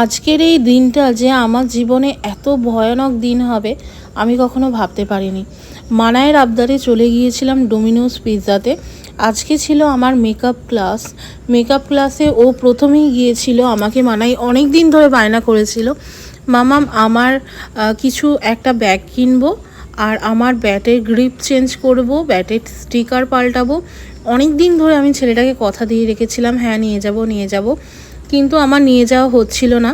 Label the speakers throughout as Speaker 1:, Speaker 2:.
Speaker 1: আজকের এই দিনটা যে আমার জীবনে এত ভয়ানক দিন হবে, আমি কখনো ভাবতে পারিনি। মানায়ের আবদারে চলে গিয়েছিলাম ডোমিনোস পিৎজাতে। আজকে ছিল আমার মেকআপ ক্লাস মেকআপ ক্লাসে ও প্রথমেই গিয়েছিল, আমাকে মানাই অনেক দিন ধরে বায়না করেছিল। মামাম, আমার কিছু একটা ব্যাগ কিনবো আর আমার ব্যাটের গ্রিপ চেঞ্জ করব, ব্যাটের স্টিকার পাল্টাবো। অনেক দিন ধরে আমি ছেলেটাকে কথা দিয়ে রেখেছিলাম হ্যাঁ নিয়ে যাব নিয়ে যাব। কিন্তু আমার নিয়ে যাওয়া হচ্ছিল না।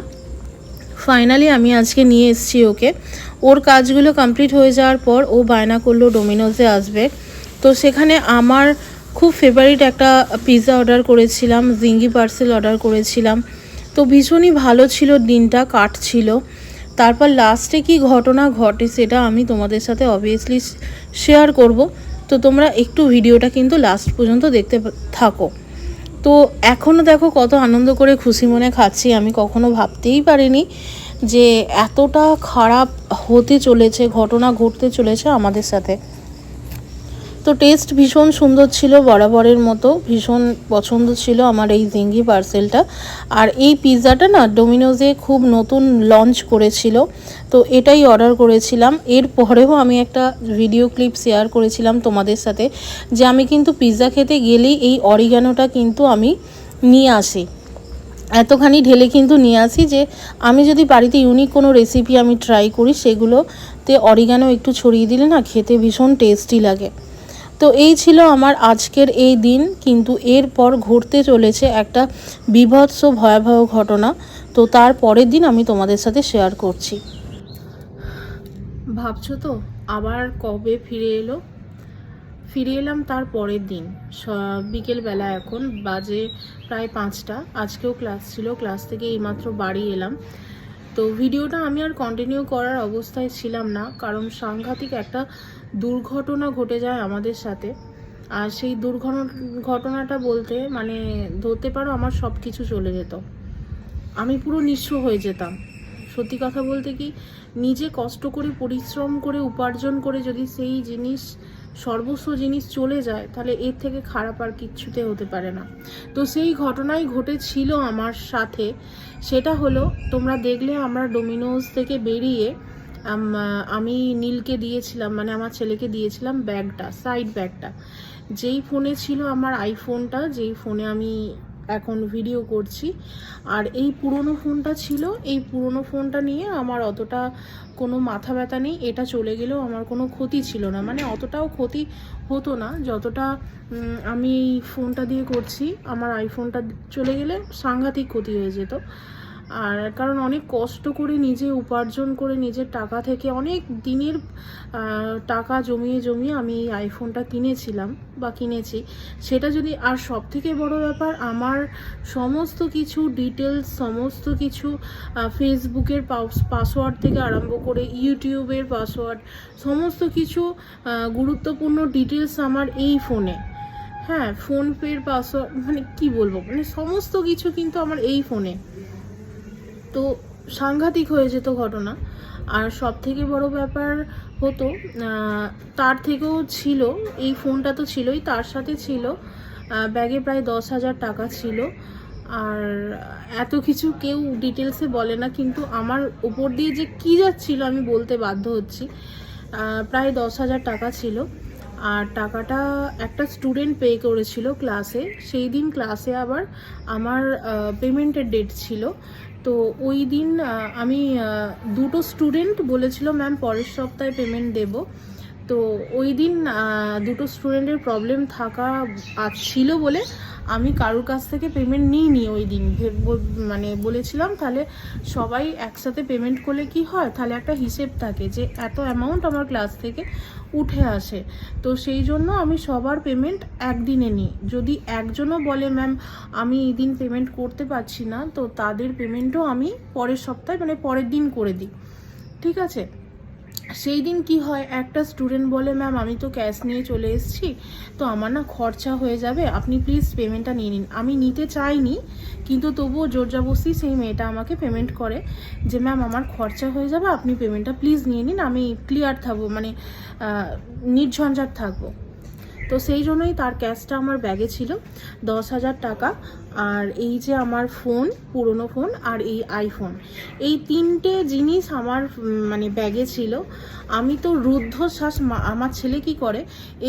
Speaker 1: ফাইনালি আমি আজকে নিয়ে এসেছি ওকে। ওর কাজগুলো কমপ্লিট হয়ে যাওয়ার পর ও বায়না করল ডোমিনোজে আসবে। তো সেখানে আমার খুব ফেভারিট একটা পিৎজা অর্ডার করেছিলাম জিঙ্গি পার্সেল অর্ডার করেছিলাম। তো ভীষণই ভালো ছিল, দিনটা কাটছিল। তারপর লাস্টে কি ঘটনা ঘটে সেটা আমি তোমাদের সাথে অবভিয়াসলি শেয়ার করব। তো তোমরা একটু ভিডিওটা কিন্তু লাস্ট পর্যন্ত দেখতে থাকো। তো এখনও দেখো কত আনন্দ করে খুশি মনে খাচ্ছি, আমি কখনো ভাবতেই পারিনি যে এতটা খারাপ হতে চলেছে, ঘটনা ঘটতে চলেছে আমাদের সাথে। তো টেস্ট ভীষণ সুন্দর ছিল, বরাবরের মতো। ভীষণ পছন্দ ছিল আমার এই জিঙ্গি পার্সেলটা আর এই পিৎজাটা না ডোমিনোজে খুব নতুন লঞ্চ করেছিল। তো এটাই অর্ডার করেছিলাম। এর পরেও আমি একটা ভিডিও ক্লিপ শেয়ার করেছিলাম তোমাদের সাথে, যে আমি কিন্তু পিৎজা খেতে গেলেই এই অরিগানোটা কিন্তু আমি নিয়ে আসি। এতখানি ঢেলে কিন্তু নিয়ে আসি যে, আমি যদি বাড়িতে ইউনিক কোনো রেসিপি আমি ট্রাই করি, সেগুলোতে অরিগানো একটু ছড়িয়ে দিলে না খেতে ভীষণ টেস্টি লাগে। তো এই ছিল আমার আজকের এই দিন, কিন্তু এরপর ঘটতে চলেছে একটা বিভৎস ভয়াবহ ঘটনা। তো তার পরের দিন আমি তোমাদের সাথে শেয়ার করছি। ভাবছ তো, আবার কবে ফিরে এলো? ফিরে এলাম তার পরের দিন বিকেলবেলা এখন, বাজে প্রায় পাঁচটা। আজকেও ক্লাস ছিল, ক্লাস থেকে এইমাত্র বাড়ি এলাম। তো ভিডিওটা আমি আর কন্টিনিউ করার অবস্থায় ছিলাম না, কারণ সাংঘাতিক একটা দুর্ঘটনা ঘটে যায় আমাদের সাথে। আর সেই দুর্ঘটনা, ঘটনাটা বলতে মানে ধরতে পারো আমার সব কিছু চলে যেত। আমি পুরো নিঃস্ব হয়ে যেতাম। সত্যি কথা বলতে কি, নিজে কষ্ট করে, পরিশ্রম করে, উপার্জন করে যদি সেই জিনিস, সর্বস্ব জিনিস চলে যায়, তাহলে এর থেকে খারাপ আর কিচ্ছুতে হতে পারে না। তো সেই ঘটনাই ঘটেছিল আমার সাথে। সেটা হলো, তোমরা দেখলে আমরা ডোমিনোজ থেকে বেরিয়ে আম- নীলকে দিয়েছিলাম মানে আমার ছেলেকে দিয়েছিলাম ব্যাগটা সাইড ব্যাগটা যেই ফোনে ছিল আমার আইফোনটা যেই ফোনে আমি এখন ভিডিও করছি, আর এই পুরনো ফোনটা ছিল, এই পুরনো ফোনটা নিয়ে আমার অতটা কোনো মাথা ব্যথা নেই, এটা চলে গেলেও আমার কোনো ক্ষতি ছিল না। মানে অতটাও ক্ষতি হতো না, যতটা আমি এই ফোনটা দিয়ে করছি, আমার আইফোনটা চলে গেলে সাংঘাতিক ক্ষতি হয়ে যেত। আর কারণ অনেক কষ্ট করে নিজে উপার্জন করে নিজের টাকা থেকে অনেক দিনের টাকা জমিয়ে জমিয়ে আমি এই আইফোনটা কিনেছিলাম বা কিনেছি। সেটা যদি, আর সব থেকে বড় ব্যাপার, আমার সমস্ত কিছু ডিটেলস সমস্ত কিছু ফেসবুকের পাসওয়ার্ড থেকে আরম্ভ করে ইউটিউবের পাসওয়ার্ড সমস্ত কিছু গুরুত্বপূর্ণ ডিটেলস আমার এই ফোনে হ্যাঁ ফোনপের পাসওয়ার্ড মানে কি বলব? মানে সমস্ত কিছু কিন্তু আমার এই ফোনে তো সাংঘাতিক হয়ে যেত ঘটনা। আর সব থেকে বড় ব্যাপার হতো তার থেকেও ছিল, এই ফোনটা তো ছিলই, তার সাথে ছিল ব্যাগে প্রায় দশ হাজার টাকা ছিল। আর এত কিছু কেউ ডিটেলসে বলে না, কিন্তু আমার উপর দিয়ে যে কী যাচ্ছিল আমি বলতে বাধ্য হচ্ছি। প্রায় দশ হাজার টাকা ছিল। আর টাকাটা একটা স্টুডেন্ট পে করেছিল ক্লাসে। সেই দিন ক্লাসে আবার আমার পেমেন্টের ডেট ছিল। তো ওই দিন আমি দুটো স্টুডেন্ট বলেছিল ম্যাম পরের সপ্তাহে পেমেন্ট দেব। তো ওই দিন দুটো স্টুডেন্টের প্রবলেম থাকা ছিল বলে আমি কারোর কাছ থেকে পেমেন্ট নিইনি ওই দিন। মানে বলেছিলাম, তাহলে সবাই একসাথে পেমেন্ট করলে কি হয়? তাহলে একটা হিসেব থাকে যে এত অ্যামাউন্ট আমার ক্লাস থেকে উঠে আসে। তো সেই জন্য আমি সবার পেমেন্ট একদিনে নিই। যদি একজনও বলে ম্যাম আমি এই দিন পেমেন্ট করতে পারছি না, তো তাদের পেমেন্টও আমি পরের সপ্তাহে মানে পরের দিন করে দিই। ঠিক আছে? সেই দিন কি হয়, একটা স্টুডেন্ট বলে ম্যাম আমি তো ক্যাশ নিয়ে চলে এসেছি, তো আমার না খরচা হয়ে যাবে, আপনি প্লিজ পেমেন্টটা নিয়ে নিন। আমি নিতে চাইনি, কিন্তু তবুও জোরজাবস্তি সেই মেয়েটা আমাকে পেমেন্ট করে যে ম্যাম আমার খরচা হয়ে যাবে, আপনি পেমেন্টটা প্লিজ নিয়ে নিন, আমি ক্লিয়ার থাকব মানে নির্ঝঞ্ঝাট থাকব। তো সেই জন্যই তার ক্যাশটা আমার ব্যাগে ছিল দশ হাজার টাকা। আর এই যে আমার ফোন, পুরনো ফোন আর এই আইফোন, এই তিনটে জিনিস আমার মানে ব্যাগে ছিল। আমি তো রুদ্ধশ্বাস আমার ছেলে কি করে?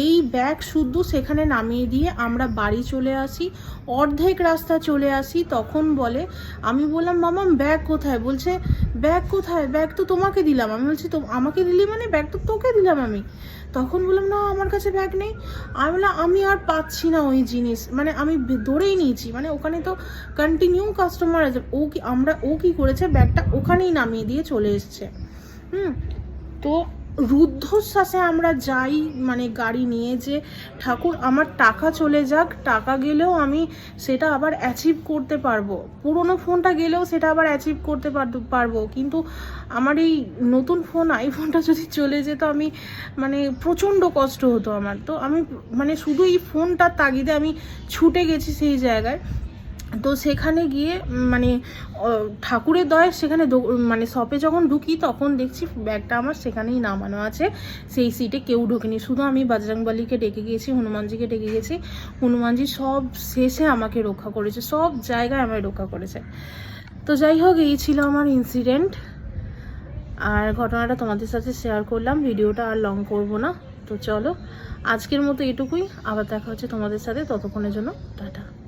Speaker 1: এই ব্যাগ শুদ্ধ সেখানে নামিয়ে দিয়ে আমরা বাড়ি চলে আসি, অর্ধেক রাস্তা চলে আসি, তখন বলে, আমি বললাম মামা ব্যাগ কোথায়? বলছে ব্যাগ কোথায়? ব্যাগ তো তোমাকে দিলাম। আমি বলছি, তো আমাকে দিলি মানে? ব্যাগ তো তোকে দিলাম আমি। তখন বললাম, না, আমার কাছে ব্যাগ নেই। আমি বললাম, আমি আর পাচ্ছি না ওই জিনিস। মানে আমি ধরেই নিয়েছি। মানে ওখানে তো কন্টিনিউ কাস্টমার আছে। ও কি আমরা ও কি করেছে? ব্যাগটা ওখানেই নামিয়ে দিয়ে চলে এসছে। হুম? তো রুদ্ধশ্বাসে আমরা যাই মানে গাড়ি নিয়ে যে, ঠাকুর, আমার টাকা চলে যাক, টাকা গেলেও আমি সেটা আবার অ্যাচিভ করতে পারব। পুরোনো ফোনটা গেলেও সেটা আবার অ্যাচিভ করতে পার- পারব। কিন্তু আমার এই নতুন ফোন আইফোনটা যদি চলে যেত, আমি মানে প্রচণ্ড কষ্ট হতো আমার। তো আমি মানে শুধু এই ফোনটার তাগিদে আমি ছুটে গেছি সেই জায়গায়। তো সেখানে গিয়ে মানে ঠাকুরের দয় সেখানে মানে শপে যখন ঢুকি তখন দেখছি ব্যাগটা আমার সেখানেই নামানো আছে। সেই সিটে কেউ ঢোকেনি। শুধু আমি বজরংবলীকে ডেকে গিয়েছি, হনুমানজিকে ডেকে গেছি হনুমানজি সব শেষে আমাকে রক্ষা করেছে। সব জায়গায় আমায় রক্ষা করেছে। তো যাই হোক, এই ছিল আমার ইনসিডেন্ট আর ঘটনাটা তোমাদের সাথে শেয়ার করলাম। ভিডিওটা আর লং করব না। তো চলো, আজকের মতো এটুকুই। আবার দেখা হচ্ছে তোমাদের সাথে ততক্ষণের জন্য। টাটা।